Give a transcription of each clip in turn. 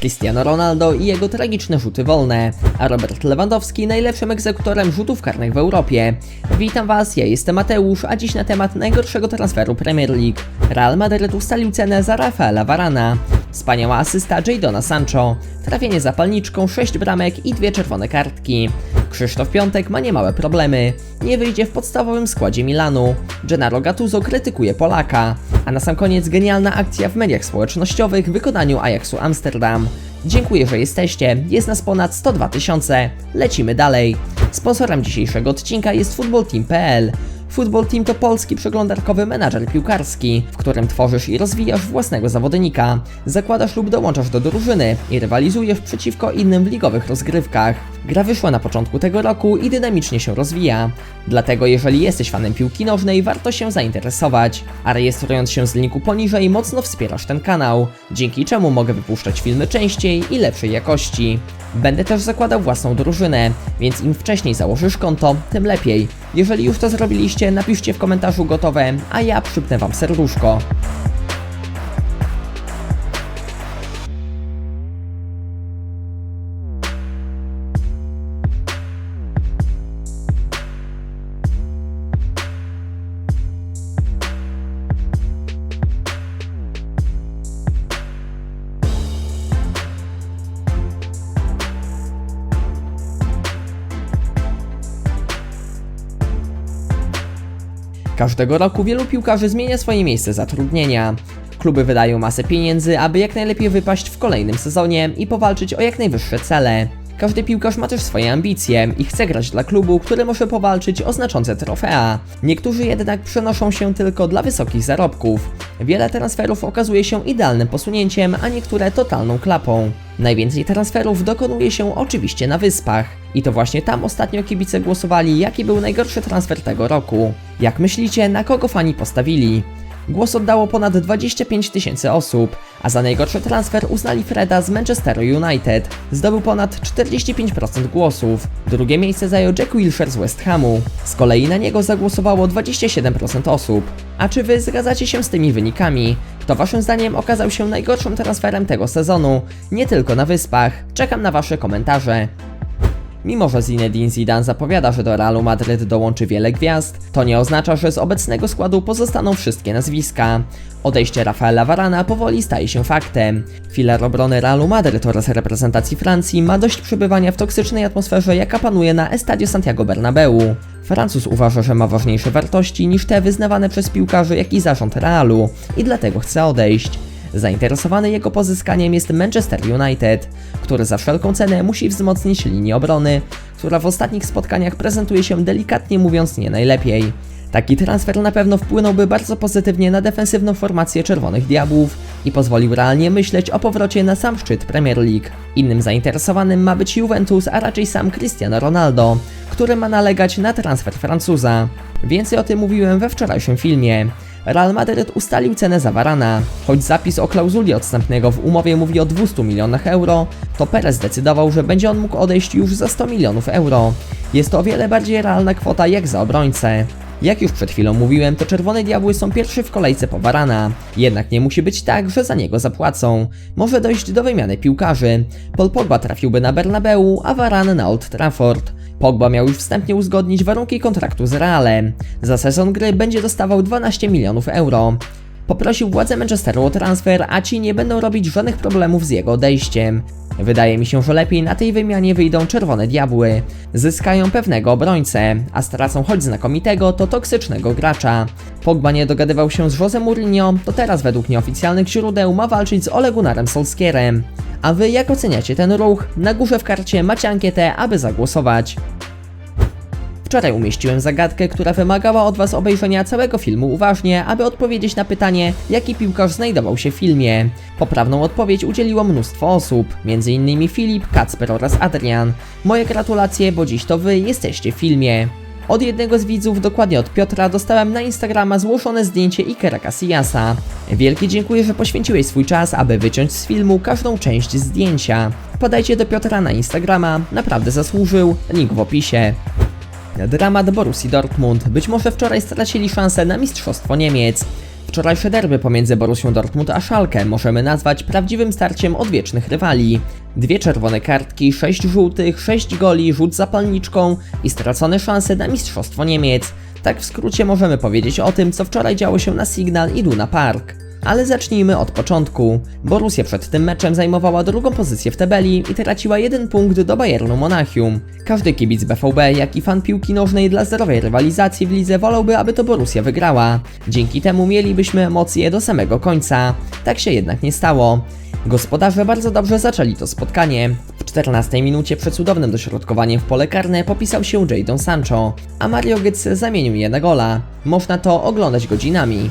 Cristiano Ronaldo i jego tragiczne rzuty wolne, a Robert Lewandowski najlepszym egzekutorem rzutów karnych w Europie. Witam Was, ja jestem Mateusz, a dziś na temat najgorszego transferu Premier League. Real Madrid ustalił cenę za Rafaela Varana. Wspaniała asysta Jadona Sancho, trafienie zapalniczką, 6 bramek i dwie czerwone kartki. Krzysztof Piątek ma niemałe problemy. Nie wyjdzie w podstawowym składzie Milanu. Gennaro Gattuso krytykuje Polaka. A na sam koniec genialna akcja w mediach społecznościowych w wykonaniu Ajaxu Amsterdam. Dziękuję, że jesteście. Jest nas ponad 102 tysiące. Lecimy dalej. Sponsorem dzisiejszego odcinka jest footballteam.pl. Football Team to polski przeglądarkowy menadżer piłkarski, w którym tworzysz i rozwijasz własnego zawodnika, zakładasz lub dołączasz do drużyny i rywalizujesz przeciwko innym w ligowych rozgrywkach. Gra wyszła na początku tego roku i dynamicznie się rozwija. Dlatego jeżeli jesteś fanem piłki nożnej, warto się zainteresować. A rejestrując się z linku poniżej, mocno wspierasz ten kanał, dzięki czemu mogę wypuszczać filmy częściej i lepszej jakości. Będę też zakładał własną drużynę, więc im wcześniej założysz konto, tym lepiej. Jeżeli już to zrobiliście, napiszcie w komentarzu gotowe, a ja przypnę wam serduszko. Każdego roku wielu piłkarzy zmienia swoje miejsce zatrudnienia. Kluby wydają masę pieniędzy, aby jak najlepiej wypaść w kolejnym sezonie i powalczyć o jak najwyższe cele. Każdy piłkarz ma też swoje ambicje i chce grać dla klubu, który może powalczyć o znaczące trofea. Niektórzy jednak przenoszą się tylko dla wysokich zarobków. Wiele transferów okazuje się idealnym posunięciem, a niektóre totalną klapą. Najwięcej transferów dokonuje się oczywiście na wyspach. I to właśnie tam ostatnio kibice głosowali, jaki był najgorszy transfer tego roku. Jak myślicie, na kogo fani postawili? Głos oddało ponad 25 tysięcy osób, a za najgorszy transfer uznali Freda z Manchesteru United. Zdobył ponad 45% głosów. Drugie miejsce zajął Jack Wilshere z West Hamu. Z kolei na niego zagłosowało 27% osób. A czy wy zgadzacie się z tymi wynikami? Kto waszym zdaniem okazał się najgorszym transferem tego sezonu? Nie tylko na Wyspach. Czekam na wasze komentarze. Mimo, że Zinedine Zidane zapowiada, że do Realu Madryt dołączy wiele gwiazd, to nie oznacza, że z obecnego składu pozostaną wszystkie nazwiska. Odejście Rafaela Varana powoli staje się faktem. Filar obrony Realu Madryt oraz reprezentacji Francji ma dość przebywania w toksycznej atmosferze, jaka panuje na Estadio Santiago Bernabeu. Francuz uważa, że ma ważniejsze wartości niż te wyznawane przez piłkarzy, jak i zarząd Realu i dlatego chce odejść. Zainteresowany jego pozyskaniem jest Manchester United, który za wszelką cenę musi wzmocnić linię obrony, która w ostatnich spotkaniach prezentuje się delikatnie mówiąc nie najlepiej. Taki transfer na pewno wpłynąłby bardzo pozytywnie na defensywną formację Czerwonych Diabłów i pozwolił realnie myśleć o powrocie na sam szczyt Premier League. Innym zainteresowanym ma być Juventus, a raczej sam Cristiano Ronaldo, który ma nalegać na transfer Francuza. Więcej o tym mówiłem we wczorajszym filmie. Real Madrid ustalił cenę za Varana. Choć zapis o klauzuli odstępnego w umowie mówi o 200 milionach euro, to Perez zdecydował, że będzie on mógł odejść już za 100 milionów euro. Jest to o wiele bardziej realna kwota jak za obrońcę. Jak już przed chwilą mówiłem, to Czerwone Diabły są pierwszy w kolejce po Varana. Jednak nie musi być tak, że za niego zapłacą. Może dojść do wymiany piłkarzy. Paul Pogba trafiłby na Bernabeu, a Varane na Old Trafford. Pogba miał już wstępnie uzgodnić warunki kontraktu z Realem. Za sezon gry będzie dostawał 12 milionów euro. Poprosił władze Manchesteru o transfer, a ci nie będą robić żadnych problemów z jego odejściem. Wydaje mi się, że lepiej na tej wymianie wyjdą czerwone diabły. Zyskają pewnego obrońcę, a stracą choć znakomitego, to toksycznego gracza. Pogba nie dogadywał się z Jose Mourinho, to teraz według nieoficjalnych źródeł ma walczyć z Ole Gunnarem Solskierem. A wy jak oceniacie ten ruch? Na górze w karcie macie ankietę, aby zagłosować. Wczoraj umieściłem zagadkę, która wymagała od Was obejrzenia całego filmu uważnie, aby odpowiedzieć na pytanie, jaki piłkarz znajdował się w filmie. Poprawną odpowiedź udzieliło mnóstwo osób, m.in. Filip, Kacper oraz Adrian. Moje gratulacje, bo dziś to Wy jesteście w filmie. Od jednego z widzów, dokładnie od Piotra, dostałem na Instagrama złożone zdjęcie Ikera Casillasa. Wielkie dziękuję, że poświęciłeś swój czas, aby wyciąć z filmu każdą część zdjęcia. Podajcie do Piotra na Instagrama, naprawdę zasłużył, link w opisie. Dramat Borussii Dortmund. Być może wczoraj stracili szansę na Mistrzostwo Niemiec. Wczorajsze derby pomiędzy Borussią Dortmund a Schalke możemy nazwać prawdziwym starciem odwiecznych rywali. Dwie czerwone kartki, sześć żółtych, sześć goli, rzut zapalniczką i stracone szanse na Mistrzostwo Niemiec. Tak w skrócie możemy powiedzieć o tym, co wczoraj działo się na Signal i Luna Park. Ale zacznijmy od początku. Borussia przed tym meczem zajmowała drugą pozycję w tabeli i traciła jeden punkt do Bayernu Monachium. Każdy kibic BVB, jak i fan piłki nożnej dla zdrowej rywalizacji w lidze wolałby, aby to Borussia wygrała. Dzięki temu mielibyśmy emocje do samego końca. Tak się jednak nie stało. Gospodarze bardzo dobrze zaczęli to spotkanie. W 14 minucie przed cudownym dośrodkowaniem w pole karne popisał się Jadon Sancho, a Mario Götze zamienił je na gola. Można to oglądać godzinami.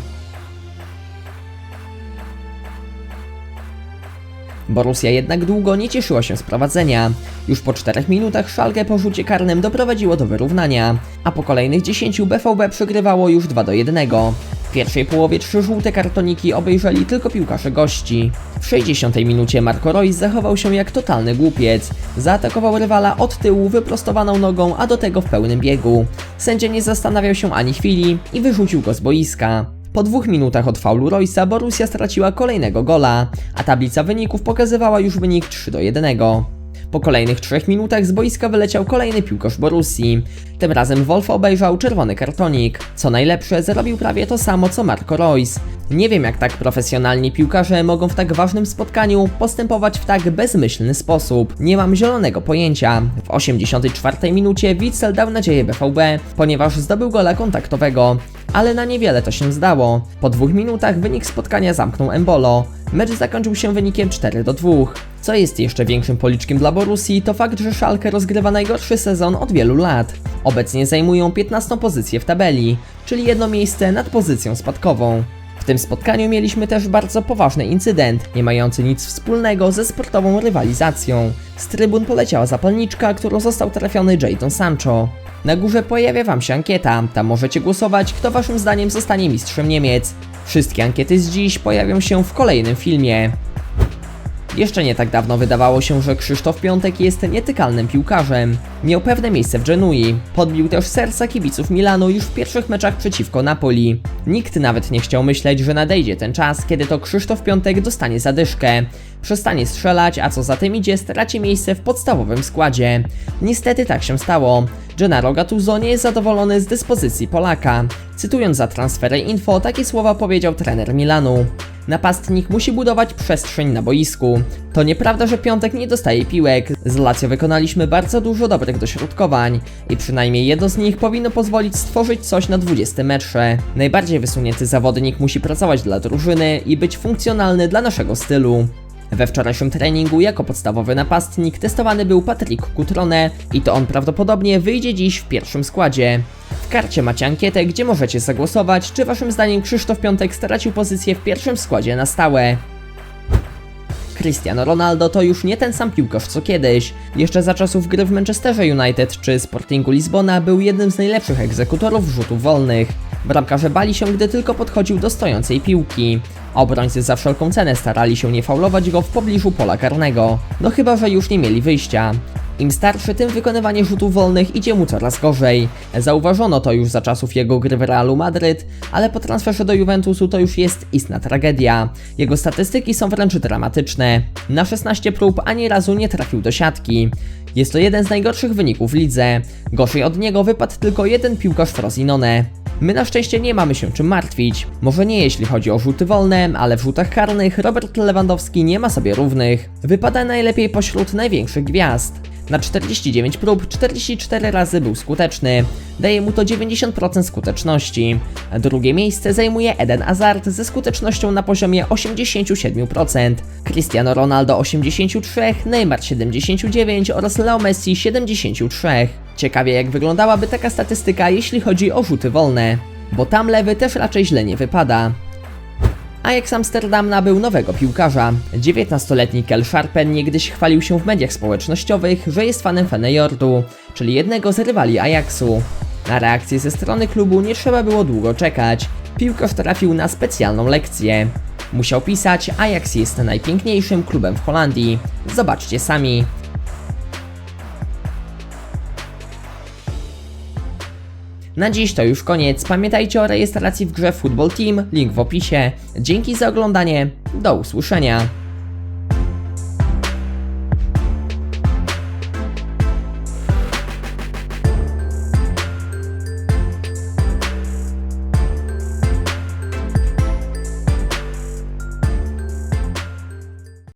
Borussia jednak długo nie cieszyła się z prowadzenia. Już po 4 minutach Schalke po rzucie karnym doprowadziło do wyrównania, a po kolejnych 10 BVB przegrywało już 2 do 1. W pierwszej połowie trzy żółte kartoniki obejrzeli tylko piłkarze gości. W 60 minucie Marco Reus zachował się jak totalny głupiec. Zaatakował rywala od tyłu wyprostowaną nogą, a do tego w pełnym biegu. Sędzia nie zastanawiał się ani chwili i wyrzucił go z boiska. Po dwóch minutach od faulu Roysa Borussia straciła kolejnego gola, a tablica wyników pokazywała już wynik 3 do 1. Po kolejnych trzech minutach z boiska wyleciał kolejny piłkarz Borussii. Tym razem Wolf obejrzał czerwony kartonik. Co najlepsze, zrobił prawie to samo co Marco Reus. Nie wiem jak tak profesjonalni piłkarze mogą w tak ważnym spotkaniu postępować w tak bezmyślny sposób. Nie mam zielonego pojęcia. W 84 minucie Witzel dał nadzieję BVB, ponieważ zdobył gola kontaktowego. Ale na niewiele to się zdało. Po dwóch minutach wynik spotkania zamknął Embolo. Mecz zakończył się wynikiem 4 do 2. Co jest jeszcze większym policzkiem dla Borussii, to fakt, że Schalke rozgrywa najgorszy sezon od wielu lat. Obecnie zajmują 15 pozycję w tabeli, czyli jedno miejsce nad pozycją spadkową. W tym spotkaniu mieliśmy też bardzo poważny incydent, nie mający nic wspólnego ze sportową rywalizacją. Z trybun poleciała zapalniczka, którą został trafiony Jadon Sancho. Na górze pojawia Wam się ankieta, tam możecie głosować, kto Waszym zdaniem zostanie mistrzem Niemiec. Wszystkie ankiety z dziś pojawią się w kolejnym filmie. Jeszcze nie tak dawno wydawało się, że Krzysztof Piątek jest nietykalnym piłkarzem. Miał pewne miejsce w Genui. Podbił też serca kibiców Milanu już w pierwszych meczach przeciwko Napoli. Nikt nawet nie chciał myśleć, że nadejdzie ten czas, kiedy to Krzysztof Piątek dostanie zadyszkę. Przestanie strzelać, a co za tym idzie, straci miejsce w podstawowym składzie. Niestety tak się stało. Gennaro Gattuso nie jest zadowolony z dyspozycji Polaka. Cytując za transfery info, takie słowa powiedział trener Milanu. Napastnik musi budować przestrzeń na boisku. To nieprawda, że Piątek nie dostaje piłek. Z Lazio wykonaliśmy bardzo dużo dobrych dośrodkowań i przynajmniej jedno z nich powinno pozwolić stworzyć coś na 20 metrze. Najbardziej wysunięty zawodnik musi pracować dla drużyny i być funkcjonalny dla naszego stylu. We wczorajszym treningu jako podstawowy napastnik testowany był Patrick Cutrone i to on prawdopodobnie wyjdzie dziś w pierwszym składzie. W karcie macie ankietę, gdzie możecie zagłosować, czy waszym zdaniem Krzysztof Piątek stracił pozycję w pierwszym składzie na stałe. Cristiano Ronaldo to już nie ten sam piłkarz co kiedyś. Jeszcze za czasów gry w Manchesterze United czy Sportingu Lizbona był jednym z najlepszych egzekutorów rzutów wolnych. Bramkarze bali się, gdy tylko podchodził do stojącej piłki. Obrońcy za wszelką cenę starali się nie faulować go w pobliżu pola karnego. No chyba, że już nie mieli wyjścia. Im starszy, tym wykonywanie rzutów wolnych idzie mu coraz gorzej. Zauważono to już za czasów jego gry w Realu Madryt, ale po transferze do Juventusu to już jest istna tragedia. Jego statystyki są wręcz dramatyczne. Na 16 prób ani razu nie trafił do siatki. Jest to jeden z najgorszych wyników w lidze. Gorzej od niego wypadł tylko jeden piłkarz Frosinone. My na szczęście nie mamy się czym martwić. Może nie jeśli chodzi o rzuty wolne, ale w rzutach karnych Robert Lewandowski nie ma sobie równych. Wypada najlepiej pośród największych gwiazd. Na 49 prób 44 razy był skuteczny. Daje mu to 90% skuteczności. Drugie miejsce zajmuje Eden Hazard ze skutecznością na poziomie 87%. Cristiano Ronaldo 83, Neymar 79 oraz Leo Messi 73. Ciekawie jak wyglądałaby taka statystyka jeśli chodzi o rzuty wolne. Bo tam lewy też raczej źle nie wypada. Ajax Amsterdam nabył nowego piłkarza. 19-letni Kel Sharpen niegdyś chwalił się w mediach społecznościowych, że jest fanem Feyenoordu, czyli jednego z rywali Ajaxu. Na reakcję ze strony klubu nie trzeba było długo czekać. Piłkarz trafił na specjalną lekcję. Musiał pisać, Ajax jest najpiękniejszym klubem w Holandii. Zobaczcie sami. Na dziś to już koniec. Pamiętajcie o rejestracji w grze Football Team, link w opisie. Dzięki za oglądanie. Do usłyszenia.